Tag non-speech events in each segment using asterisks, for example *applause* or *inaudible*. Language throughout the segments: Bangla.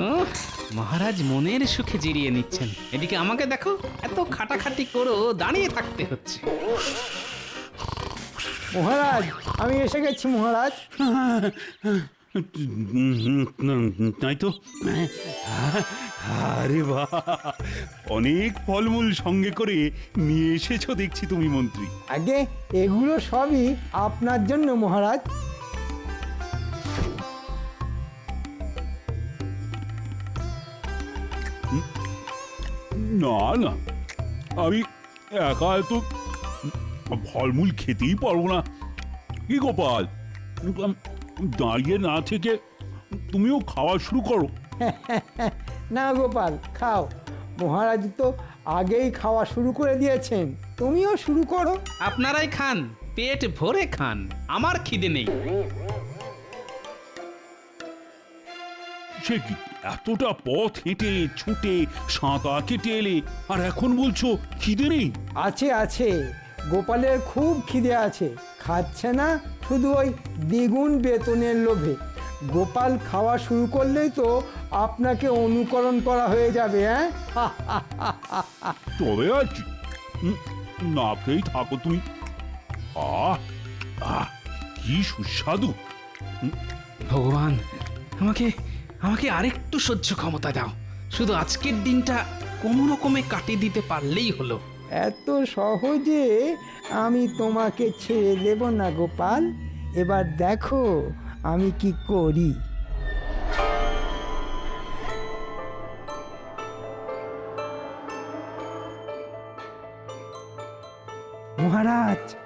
উহ, মহারাজ মনের সুখে জিরিয়ে নিচ্ছেন। এদিকে আমাকে দেখো এত খাটাখাটি করো দাঁড়িয়ে থাকতে হচ্ছে। মহারাজ আমি এসে গেছি মহারাজ। তাই তো? আরে বাহ! অনেক ফলমূল সঙ্গে করে নিয়ে এসেছ দেখছি তুমি মন্ত্রী। আগে এগুলো সবই আপনার জন্য মহারাজ। না না। আমি একা তো ফলমূল খেতেই পারব না। কি গোপাল? দাঁড়িয়ে না থেকে তুমিও খাওয়া শুরু করো। *laughs* না গোপাল খাও। মহারাজ তো আগেই খাওয়া শুরু করে দিয়েছেন। তুমিও শুরু করো। আপনারাই খান পেট ভরে খান। আমার খিদে নেই। সে কি এতটা পথ হেঁটে ছুটে সাঁতার কেটে এলে আর এখন বলছো খিদে নেই? আছে আছে। গোপালের খুব খিদে আছে। খাচ্ছে না শুধু ওই দ্বিগুণ বেতনের লোভে। গোপাল খাওয়া শুরু করলেই তো আপনাকে অনুকরণ করা হয়ে যাবে হ্যাঁ? *laughs* তবে আছি উম, না খেয়েই থাকো তুমি। আহ আহ কি সুস্বাদু। ভগবান আমাকে আমাকে আরেকটু সহ্য ক্ষমতা দাও। শুধু আজকের দিনটা কোনো রকমে কাটিয়ে দিতে পারলেই হলো। এত সহজে আমি তোমাকে ছেড়ে দেব না গোপাল। এবার দেখো আমি কি করি।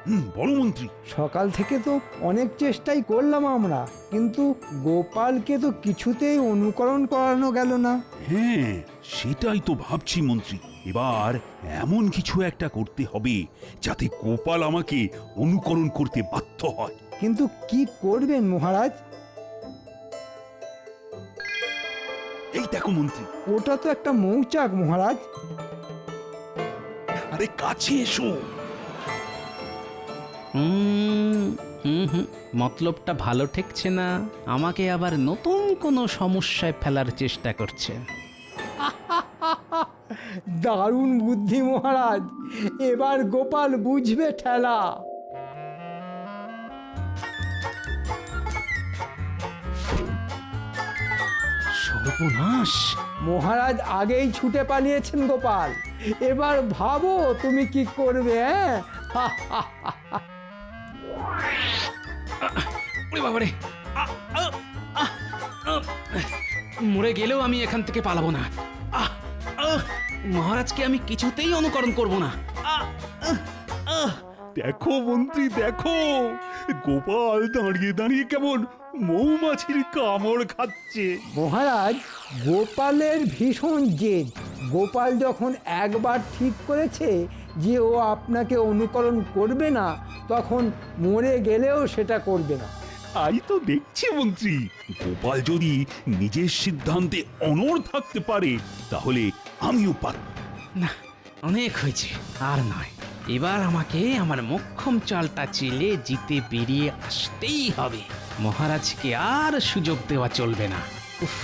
হুম বড় মন্ত্রী। সকাল থেকে তো অনেক চেষ্টাই করলাম আমরা কিন্তু গোপালকে তো কিছুতেই অনুকরণ করানো গেল না। হ্যাঁ সেটাই তো ভাবছি মন্ত্রী। এবার এমন কিছু একটা করতে হবে যাতে গোপাল আমাকে অনুকরণ করতে বাধ্য হয়। কিন্তু কি করবেন মহারাজ? এই দেখো মন্ত্রী। ওটা তো একটা মৌচাক মহারাজ। আরে কাছে এসো। হুম হুম মতলবটা ভালো ঠেকছে না। আমাকে আবার নতুন কোনো সমস্যায় ফেলার চেষ্টা করছে। *laughs* দারুণ বুদ্ধি মহারাজ এবার গোপাল বুঝবে ঠেলা। সর্বনাশ। মহারাজ আগেই ছুটে পালিয়েছেন গোপাল। এবার ভাবো তুমি কি করবে হ্যাঁ? *laughs* বাবারে। মরে গেলেও আমি এখান থেকে পালাবো না। আহ, আহ, মহারাজকে আমি কিছুতেই অনুকরণ করব না। দেখো মন্ত্রী দেখো। গোপাল দাঁড়িয়ে দাঁড়িয়ে কেমন মৌমাছির কামড় খাচ্ছে। মহারাজ গোপালের ভীষণ জেদ। গোপাল যখন একবার ঠিক করেছে যে ও আপনাকে অনুকরণ করবে না তখন মরে গেলেও সেটা করবে না। তাই তো দেখছি মন্ত্রী। গোপাল যদি নিজের সিদ্ধান্তে অনড় থাকতে পারে তাহলে আমিও পারব। না অনেক হয়েছে আর নয়। এবার আমাকে আমার মক্ষম চালটা চেলে জিতে বেরিয়ে আসতেই হবে। মহারাজকে আর সুযোগ দেওয়া চলবে না। উফ,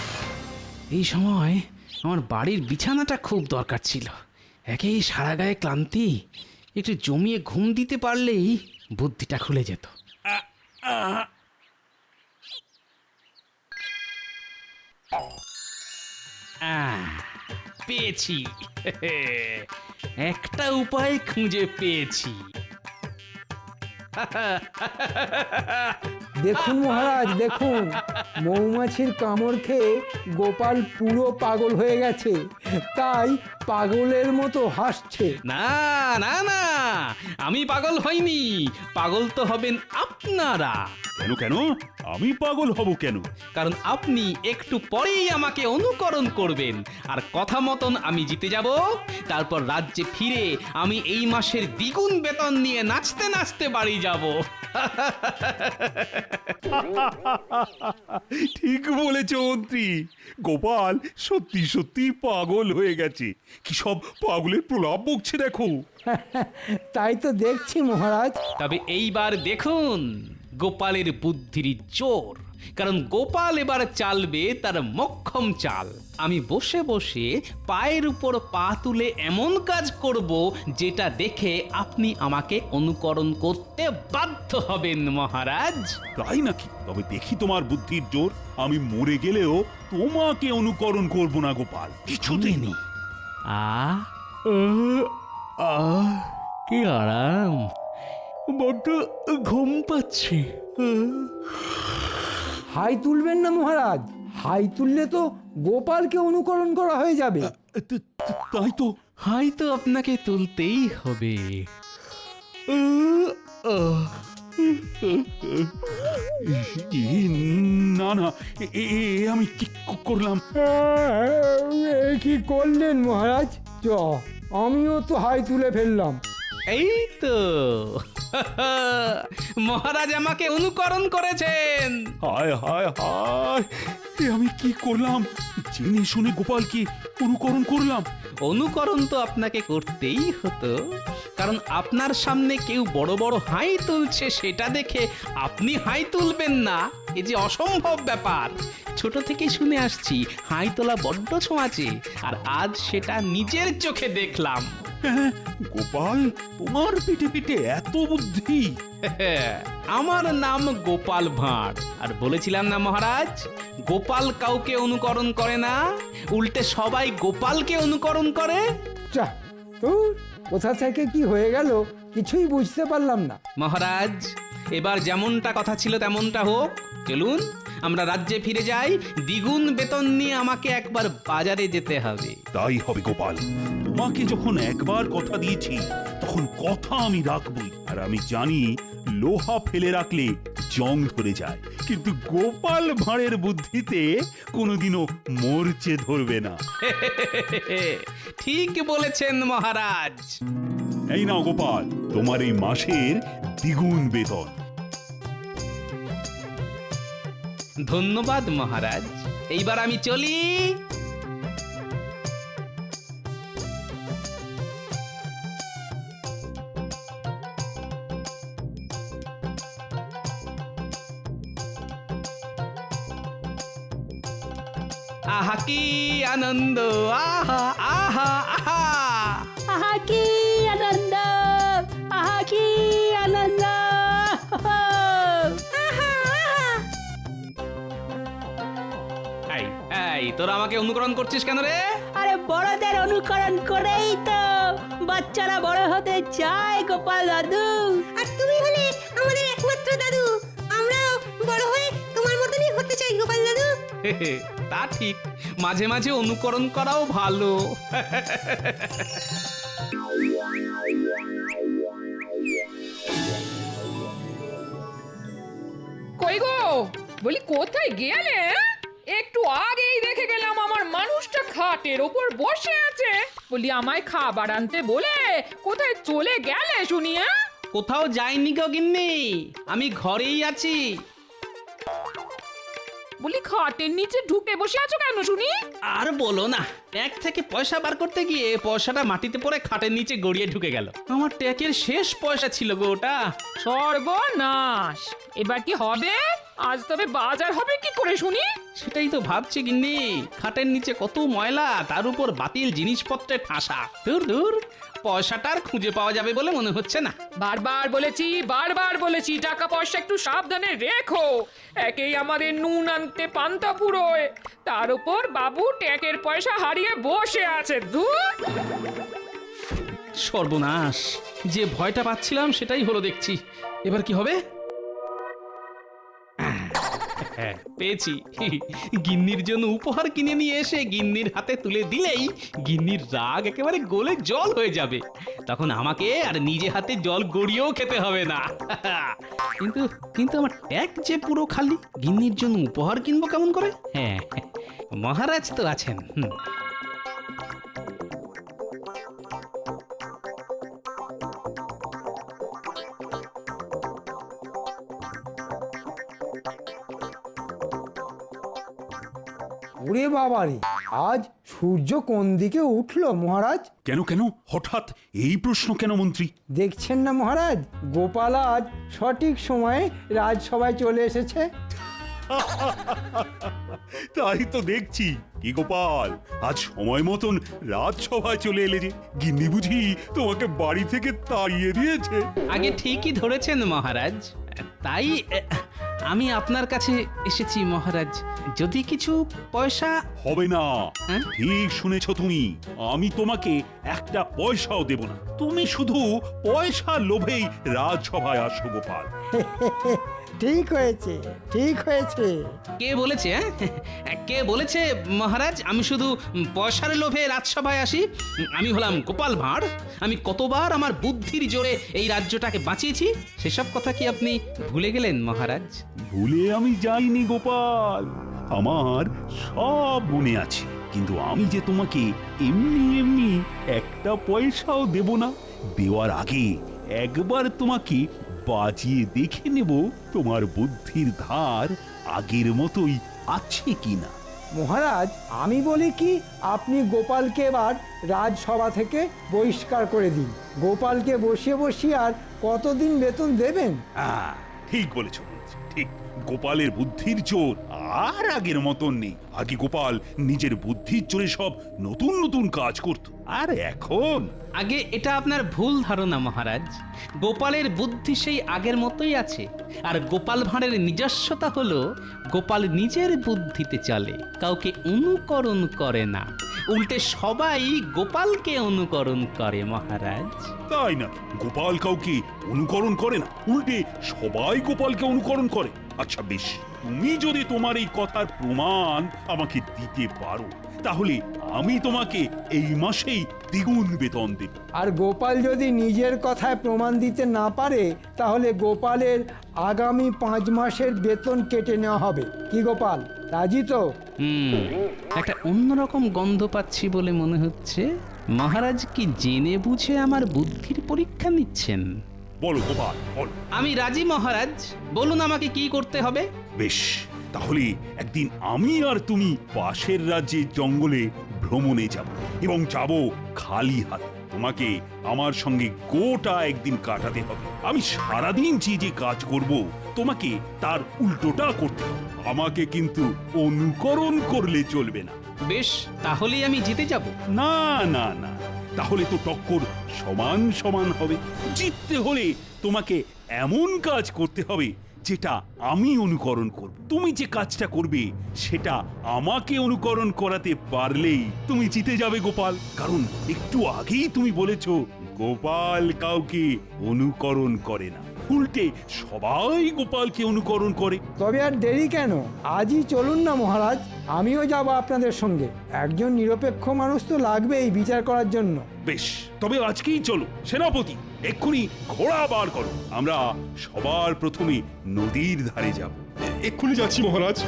এই সময় আমার বাড়ির বিছানাটা খুব দরকার ছিল। একেই সারা গায়ে ক্লান্তি একটু জমিয়ে ঘুম দিতে পারলেই বুদ্ধিটা খুলে যেত। আহ, পেয়েছি। *laughs* একটা উপায় খুঁজে পেয়েছি। *laughs* দেখুন মহারাজ দেখুন। মৌমাছির কামড় খেয়ে গোপাল পুরো পাগল হয়ে গেছে। তাই পাগলের মতো হাসছে। না না না। আমি পাগল হইনি। পাগল তো হবেন আপনারা। কেন কেন? আমি পাগল হব কেন? কারণ আপনি একটু পরেই আমাকে অনুকরণ করবেন। আর কথা মতন আমি জিতে যাব। তারপর রাজ্যে ফিরে আমি এই মাসের দ্বিগুণ বেতন নিয়ে নাচতে নাচতে বাড়ি যাব। *laughs* ঠিক বলেছ মন্ত্রী গোপাল সত্যি সত্যি পাগল হয়ে গেছে। কি সব পাগলের প্রলাপ বকছে দেখো। *laughs* তাই তো দেখছি মহারাজ। তবে এইবার দেখুন। গোপালের বুদ্ধির জোর। কারণ গোপাল এবার চালবে তার মক্ষম চাল। আমি বসে বসে পায়ের উপর পা তুলে এমন কাজ করব যেটা দেখে আপনি আমাকে অনুকরণ করতে বাধ্য হবেন মহারাজ। তাই নাকি? তবে দেখি তোমার বুদ্ধির জোর। আমি মরে গেলেও তোমাকে অনুকরণ করব না গোপাল। কিছুতেই আ আ কি আরাম। বড্ড ঘুম পাচ্ছে। হাই তুলবেন না মহারাজ। হাই তুললে তো গোপালকে অনুকরণ করা হয়ে যাবে। তা- তা- তাই তো। আপনাকে তুলতেই হবে। না না এ আমি কি করলাম? কি করলেন মহারাজ? চ আমিও তো হাই তুলে ফেললাম। এই তো। *laughs* মহারাজ আমাকে অনুকরণ করেছেন। হায় হায় হায়। এ আমি কি করলাম? জেনে শুনে গোপালকে অনুকরণ করলাম। অনুকরণ তো আপনাকে করতেই হতো। কারণ আপনার সামনে কেউ বড় বড় হাই তুলছে সেটা দেখে আপনি হাই তুলবেন না। এ যে অসম্ভব ব্যাপার। ছোট থেকে শুনে আসছি হাই তোলা বড্ড ছোঁয়াচে। আর আজ সেটা নিজের চোখে দেখলাম। হ্যাঁ, গোপাল তোমার পিঠে পিঠে এত বুদ্ধি। *laughs* আমার নাম গোপাল ভাঁড়। আর বলেছিলাম না মহারাজ গোপাল কাউকে অনুকরণ করে না উল্টে সবাই গোপালকে অনুকরণ করে। চা তো কোথা থেকে কি হয়ে গেল কিছুই বুঝতে পারলাম না। মহারাজ এবার যেমনটা কথা ছিল তেমনটা হোক চলুন আমরা রাজ্যে ফিরে যাই। দ্বিগুণ বেতন নিয়ে আমাকে একবার বাজারে যেতে হবে। তাই হবে গোপাল। তোমাকে যখন একবার কথা দিয়েছি তখন কথা আমি রাখবই। আর আমি জানি লোহা ফেলে রাখলে জং ধরে যায়। কিন্তু গোপাল ভাঁড়ের বুদ্ধিতে কোনোদিনও মরচে ধরবে না। *laughs* ঠিক বলেছেন মহারাজ। এই নাও গোপাল তোমার এই মাসের দ্বিগুণ বেতন। ধন্যবাদ মহারাজ। এইবার আমি চলি। আহা কি আনন্দ! আহা আহা আহা! আহা কি তোরা আমাকে অনুকরণ করছিস কেন রে? আরে বড়দের অনুকরণ করেই তো বাচ্চারা বড় হতে চায় গোপাল দাদু। আর তুমি হলে আমাদের একমাত্র দাদু। আমরাও বড় হয়ে তোমার মতনই হতে চাই গোপাল দাদু। তা ঠিক। মাঝে মাঝে অনুকরণ করাও ভালো। কই গো? বলি কোথায় গেলে হ্যাঁ? একটু আগেই দেখে মানুষটা খাটের ওপর বসে আছে। বলি আমায় খাবার আনতে বলে কোথায় চলে গেলে শুনি হ্যাঁ? কোথাও যাইনি গো গিন্নি আমি ঘরেই আছি। বলি খাটের নিচে ঢুকে বসে আছো কেন শুনি? আর বলো না ট্যাগ থেকে পয়সা বার করতে গিয়ে পয়সাটা মাটিতে পড়ে খাটের নিচে গড়িয়ে ঢুকে গেল। আমার ট্যাগের শেষ পয়সা ছিল গো ওটা। সর্বনাশ। এবার কি হবে? আজ তবে বাজার হবে কি করে শুনি? সেটাই তো ভাবছি গিন্নি। খাটের নিচে কত ময়লা তার উপর বাতিল জিনিসপত্রে ঠাসা। দূর দূর পয়সাটার খুঁজে পাওয়া যাবে বলে মনে হচ্ছে না। বারবার বলেছি বারবার বলেছি টাকা পয়সা একটু সাবধানে রেখো। একেই আমাদের নুন আনতে পান্তা পুরোয়। তার উপর বাবু ট্যাকের পয়সা হারিয়ে বসে আছে দূর। সর্বনাশ যে ভয়টা পাচ্ছিলাম সেটাই হলো দেখছি। এবার কি হবে? হ্যাঁ, পেয়েছি। গিন্নির জন্য উপহার কিনে নিয়ে এসে গিন্নির হাতে তুলে দিলেই গিন্নির রাগ একেবারে গোলে জল হয়ে যাবে। তখন আমাকে আর নিজে হাতে জল গড়িয়েও খেতে হবে না। কিন্তু কিন্তু আমার ট্যাগ যে পুরো খালি গিন্নির জন্য উপহার কিনবো কেমন করে? হ্যাঁ মহারাজ তো আছেন হুম। ওরে বাবারে আজ সূর্য কোন দিকে উঠল মহারাজ? কেন কেন? হঠাৎ এই প্রশ্ন কেন মন্ত্রী? দেখছেন না মহারাজ গোপাল আজ সঠিক সময়ে রাজসভায় চলে এসেছে। *laughs* তাই তো দেখছি। কি গোপাল আজ সময় মতন রাজসভায় চলে এলে যে গিন্নি বুঝি তোমাকে বাড়ি থেকে তাড়িয়ে দিয়েছে। আগে ঠিকই ধরেছেন মহারাজ তাই আমি আপনার কাছে এসেছি মহারাজ। যদি কিছু পয়সা হবে না। হ্যাঁ? ঠিক শুনেছ তুমি। আমি তোমাকে একটা পয়সাও দেব না। তুমি শুধু পয়সা লোভেই রাজসভায় আসো গোপাল। *laughs* ঠিক হয়েছে ঠিক হয়েছে। কে বলেছে হ্যাঁ? কে বলেছে মহারাজ? আমি শুধু পয়সার লোভে রাজসভায় আসি। আমি হলাম গোপাল ভাঁড়। আমি কতবার আমার বুদ্ধির জোরে এই রাজ্যটাকে বাঁচিয়েছি? সেসব কথা কি আপনি ভুলে গেলেন মহারাজ? ভুলে আমি যাইনি গোপাল। আমার সব মনে আছে। কিন্তু আমি যে তোমাকে এমনি এমনি একটা পয়সাও দেব না দেওয়ার আগে একবার তোমাকে বাজিয়ে দেখে নেব তোমার বুদ্ধির ধার আগের মতোই আছে কিনা। মহারাজ আমি বলি কি আপনি গোপালকে এবার রাজসভা থেকে বহিষ্কার করে দিন। গোপালকে বসিয়ে বসিয়ে আর কতদিন বেতন দেবেন? হ্যাঁ ঠিক বলেছ ঠিক। গোপালের বুদ্ধির জোর আর আগের মতন নেই। আগে গোপাল নিজের বুদ্ধির জোরে সব নতুন নতুন কাজ করত। আর এখন? আগে এটা আপনার ভুল ধারণা মহারাজ। গোপালের বুদ্ধি সেই আগের মতোই আছে। আর গোপাল ভাঁড়ের নিজস্বতা হলো গোপাল নিজের বুদ্ধিতে চলে কাউকে অনুকরণ করে না। উল্টে সবাই গোপালকে অনুকরণ করে মহারাজ। তাই না? গোপাল কাউকে অনুকরণ করে না উল্টে সবাই গোপালকে অনুকরণ করে। আচ্ছা বেশ। তুমি যদি তোমার এই কথার প্রমাণ আমাকে দিতে পারো তাহলে আমি তোমাকে এই মাসেই দ্বিগুণ বেতন দেব। আর গোপাল যদি নিজের কথায় প্রমাণ দিতে না পারে তাহলে গোপালের আগামী পাঁচ মাসের বেতন কেটে নেওয়া হবে। কি গোপাল রাজি তো? হুম একটা অন্যরকম গন্ধ পাচ্ছি বলে মনে হচ্ছে। মহারাজ কি জেনে বুঝে আমার বুদ্ধির পরীক্ষা নিচ্ছেন? বলো গোপাল বলো আমি রাজি মহারাজ বলুন আমাকে কি করতে হবে? বেশ তাহলে একদিন আমি আর তুমি পাশের রাজ্যের জঙ্গলে ভ্রমণে যাব এবং যাব খালি হাত। তোমাকে আমার সঙ্গে গোটা একদিন কাটাতে হবে। আমি সারাদিন যে যে কাজ করব তোমাকে তার উল্টোটা করতে হবে। আমাকে কিন্তু অনুকরণ করলে চলবে না। বেশ তাহলেই আমি জিতে যাব। না না না। তাহলে তো টক্কর সমান সমান হবে। জিততে হলে তোমাকে এমন কাজ করতে হবে যেটা আমি অনুকরণ করব। তুমি যে কাজটা করবে সেটা আমাকে অনুকরণ করাতে পারলেই তুমি জিতে যাবে, গোপাল। কারণ একটু আগেই তুমি বলেছ, গোপাল কাউকে অনুকরণ করে না। উল্টে সবাই গোপালকে অনুকরণ করে। তবে আর দেরি কেন? আজই চলুন না মহারাজ আমিও যাব আপনাদের সঙ্গে। একজন নিরপেক্ষ মানুষ তো লাগবে এই বিচার করার জন্য। বেশ তবে আজকেই চলো সেনাপতি এক্ষুনি ঘোড়া বার করো। আমরা সবার প্রথমে নদীর ধারে যাব। এক্ষুনি যাচ্ছি মহারাজ।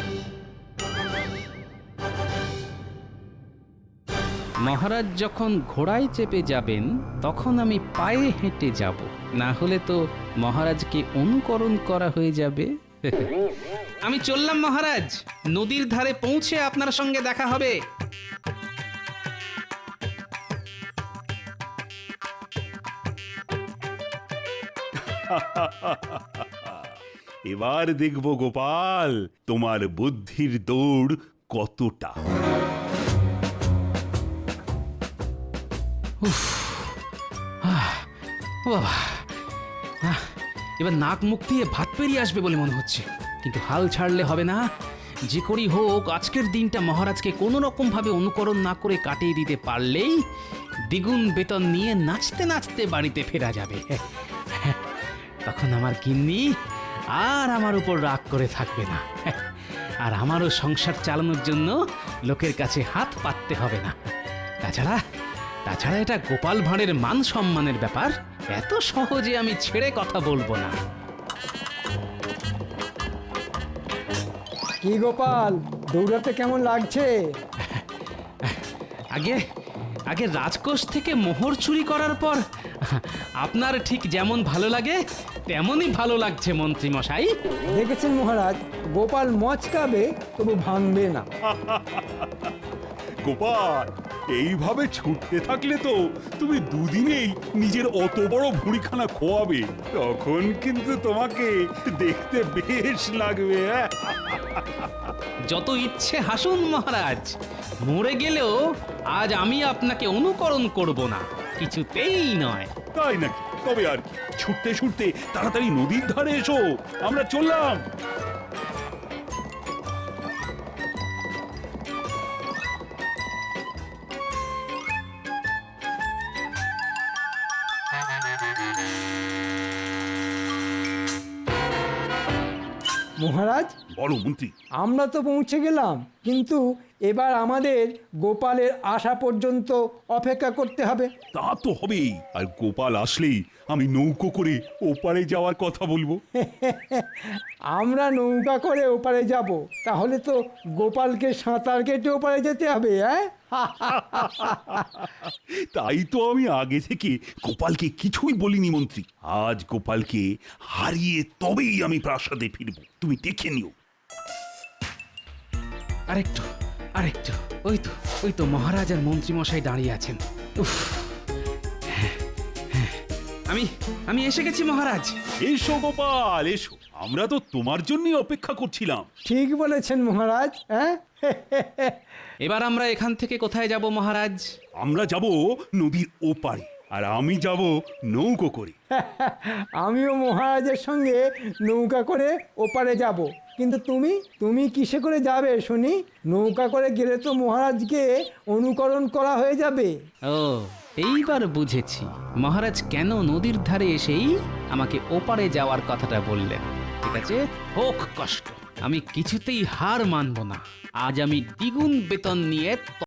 মহারাজ যখন ঘোড়ায় চেপে যাবেন, তখন আমি পায়ে হেঁটে যাব। না হলে তো মহারাজকে অনুকরণ করা হয়ে যাবে। *laughs* আমি চললাম মহারাজ। নদীর ধারে পৌঁছে আপনার সঙ্গে দেখা হবে। *laughs* এবার দেখব গোপাল, তোমার বুদ্ধির দৌড় কতটা? আহ, এবার নাক মুখ দিয়ে ভাত পেরিয়ে আসবে বলে মনে হচ্ছে। কিন্তু হাল ছাড়লে হবে না। যে করেই হোক আজকের দিনটা মহারাজকে কোনো রকম ভাবে অনুকরণ না করে কাটিয়ে দিতে পারলেই দ্বিগুণ বেতন নিয়ে নাচতে নাচতে বাড়িতে ফেরা যাবে। তখন আমার গিন্নি আর আমার উপর রাগ করে থাকবে না। আর আমারও সংসার চালানোর জন্য লোকের কাছে হাত পাততে হবে না। তাছাড়া তাছাড়া এটা গোপাল ভাঁড়ের মান সম্মানের ব্যাপার। এত সহজে আমি ছেড়ে কথা বলব না। কি গোপাল দৌড়াতে কেমন লাগছে? *laughs* আগে আগে রাজকোষ থেকে মোহর চুরি করার পর আপনার ঠিক যেমন ভালো লাগে তেমনই ভালো লাগছে মন্ত্রী মশাই দেখেছেন মহারাজ গোপাল মচকাবে তবু ভাঙবে না। *laughs* গোপাল এইভাবে ছুটতে থাকলে তো তুমি দুদিনেই নিজের অত বড় ভুঁড়িখানা খোয়াবে। তখন কিন্তু তোমাকে দেখতে বেশ লাগবে হ্যাঁ? যত ইচ্ছে হাসুন মহারাজ। মরে গেলেও আজ আমি আপনাকে অনুকরণ করব না কিছুতেই নয়। তাই নাকি? তবে আর কি ছুটতে ছুটতে তাড়াতাড়ি নদীর ধারে এসো আমরা চললাম। মহারাজ? বলো মন্ত্রী। আমরা তো পৌঁছে গেলাম কিন্তু এবার আমাদের গোপালের আসা পর্যন্ত অপেক্ষা করতে হবে। তা তো হবেই আর গোপাল আসলেই আমি নৌকো করে ওপারে যাওয়ার কথা বলব। *laughs* আমরা নৌকা করে ওপারে যাব তাহলে তো গোপালকে সাঁতার কেটে ওপারে যেতে হবে হ্যাঁ তাই তো আমি আগে থেকে গোপালকে কিছুই বলিনি মন্ত্রী। আজ গোপালকে হারিয়ে তবেই আমি প্রাসাদে ফিরব। তুমি দেখে নিও। আরেকটু আরেকটু। ওই তো ওই তো মহারাজ আর মন্ত্রীমশাই দাঁড়িয়ে আছেন। উফ। হ্যাঁ, হ্যাঁ। আমি আমি এসে গেছি মহারাজ। এসো গোপাল এসো। আমরা তো তোমার জন্যই অপেক্ষা করছিলাম। ঠিক বলেছেন মহারাজ হ্যাঁ? *laughs* এবার আমরা এখান থেকে কোথায় যাব মহারাজ? আমরা যাব নদীর ওপারে আর আমি যাব নৌকো করে। *laughs* আমিও মহারাজের সঙ্গে নৌকা করে ওপারে যাব। কিন্তু তুমি তুমি কিসে করে যাবে শুনি? নৌকা করে গেলে তো মহারাজকে অনুকরণ করা হয়ে যাবে। ও এইবার বুঝেছি। মহারাজ কেন নদীর ধারে এসেই আমাকে ওপারে যাওয়ার কথাটা বললেন। ঠিক আছে? হোক কষ্ট। আমি কিছুতেই হার মানব না। আজ আমি দ্বিগুণ বেতন নিয়ে